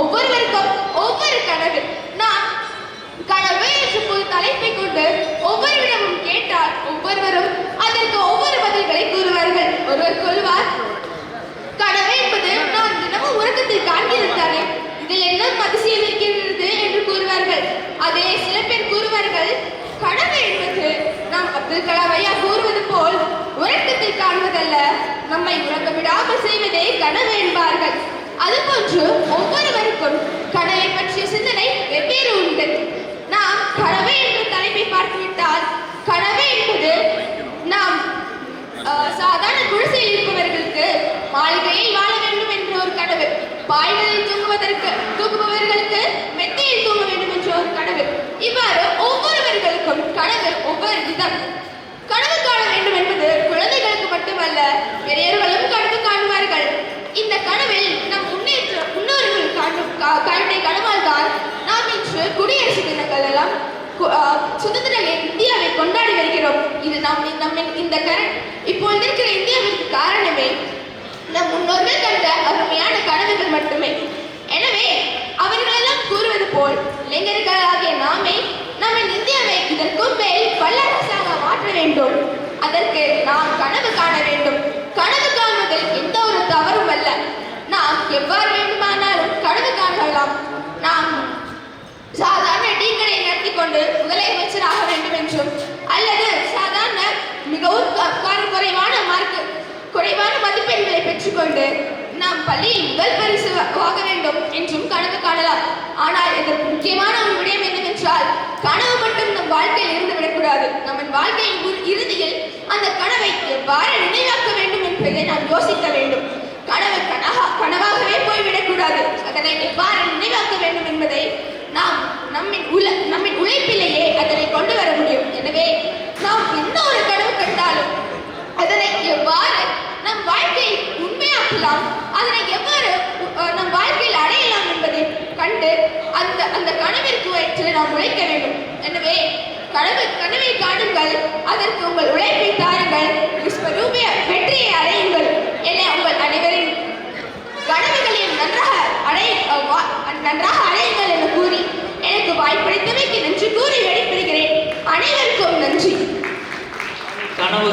ஒவ்வொருவருக்கும் ஒவ்வொரு கனவு. நான் கனவு என்று பொது தலைப்பை கொண்டு ஒவ்வொருவரிடமும் கேட்டால் ஒவ்வொருவரும் அதற்கு ஒவ்வொரு பதில்களை கூறுவார்கள். ஒருவர் கொள்வார் கனவு என்பது நான் தினமும் உறக்கத்தில் காண்கிறதானே இதில் என்ன அதிசயம் இருக்கிறது? என்று கூறுவார்கள். அதே சில பேர் கூறுவார்கள் கனவு என்பது நாம் அப்துல் கலாம் ஐயா கூறுவது போல் உறக்கத்தில் காண்பதல்ல. நம்மை உறக்க விடாமல் செய்வதே கனவு என்பார் அதுபோன்று ஒவ்வொருவருக்கும் கடலை பற்றிய சிந்தனை வெவ்வேறு உண்டு. நாம் கடவை என்ற தலைப்பை பார்த்துவிட்டால் கனவு என்பது நாம் சாதாரண குடிசையில் இருப்பவர்களுக்கு மாளிகையில் வாழ வேண்டும் என்ற ஒரு கனவு. பாய்களை தூங்குவதற்கு தூங்குபவர்களுக்கு மெத்தையில் தூங்க வேண்டும் என்ற ஒரு கனவு இவ்வாறு ஒவ்வொருவர்களுக்கும் கனவு ஒவ்வொரு விதம் கனவு காண வேண்டும் என்பது குழந்தைகளுக்கு மட்டுமல்ல பெரியவர்களும் கனவு காணுவார்கள் இந்த கனவில் நம் முன்னேற்ற முன்னோர்கள் காணும் கா- கண்ட கனவால் தான் நாம் இன்று குடியரசு தினங்களெல்லாம் சுதந்திர இந்தியாவை கொண்டாடி வருகிறோம். இது நாம் நம்ம இந்த கர இப்போ இருக்கிற இந்தியாவிற்கு காரணமே நம் முன்னோர்கள் கண்ட அருமையான கனவுகள் மட்டுமே. எனவே அவர்களெல்லாம் கூறுவது போல் இளைஞர்களாகிய நாமே நம்ம இந்தியாவை இதற்கும் மேல் வல்லரசாக மாற்ற வேண்டும். அதற்கு நாம் கனவு காண வேண்டும். கனவு காணுவதில் எந்த ஒரு தவறும் அல்ல. நாம் எவ்வாறு வேண்டுமானாலும் கனவு காணலாம். சாதாரண டீ கடை நடத்தி கொண்டு முதலமைச்சர் ஆக வேண்டும் என்றும் அல்லது சாதாரண மிகவும் குறைவான மார்க் குறைவான மதிப்பெண்களை பெற்றுக்கொண்டு நாம் பள்ளியில் முதல் பரிசு வாங்க வேண்டும் என்றும் கனவு காணலாம். ஆனால் இதற்கு முக்கியமான ஒரு விடயம் என்னவென்றால் கனவு மட்டும் நம் வாழ்க்கையில் இருந்து விடக்கூடாது நம்ம வாழ்க்கையின் இறுதியில் அந்த கனவை எவ்வாறு நினைவாக்க வேண்டும் என்பதை நாம் யோசிக்க வேண்டும். கனவு கனவாகவே போய்விடக்கூடாது. அதனை எவ்வாறு நினைவாக்க வேண்டும் என்பதை நாம் நம்மின் உல நம்மின் உழைப்பிலேயே அதனை கொண்டு வர முடியும். எனவே நாம் என்ன ஒரு கனவு கண்டாலும் அதனை எவ்வாறு நம் வாழ்க்கையில் உண்மையாக்கலாம் அதனை எவ்வாறு நம் வாழ்க்கையில் அடையலாம் என்பதை கண்டு அந்த அந்த கனவிற்கு நாம் உழைக்க வேண்டும். எனவே கனவு கனவை காணுங்கள் அதற்கு உங்கள் உழைப்பு ನಾವು